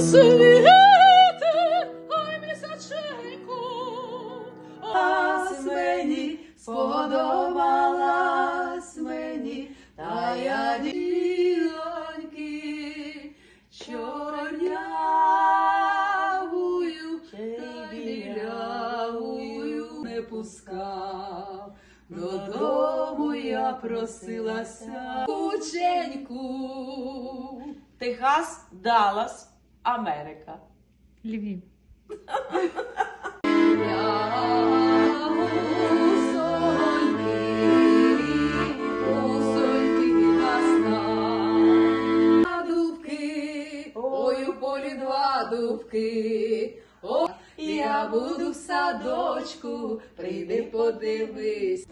світи, ой, місяченьку, Ас мені сподобалась мені та я ділоньки чорнявую та білявую не пускав. Додому я просилася ученьку. Техас, Даллас, Америка. Львів. Дубки. О, я буду в садочку, прийди подивись.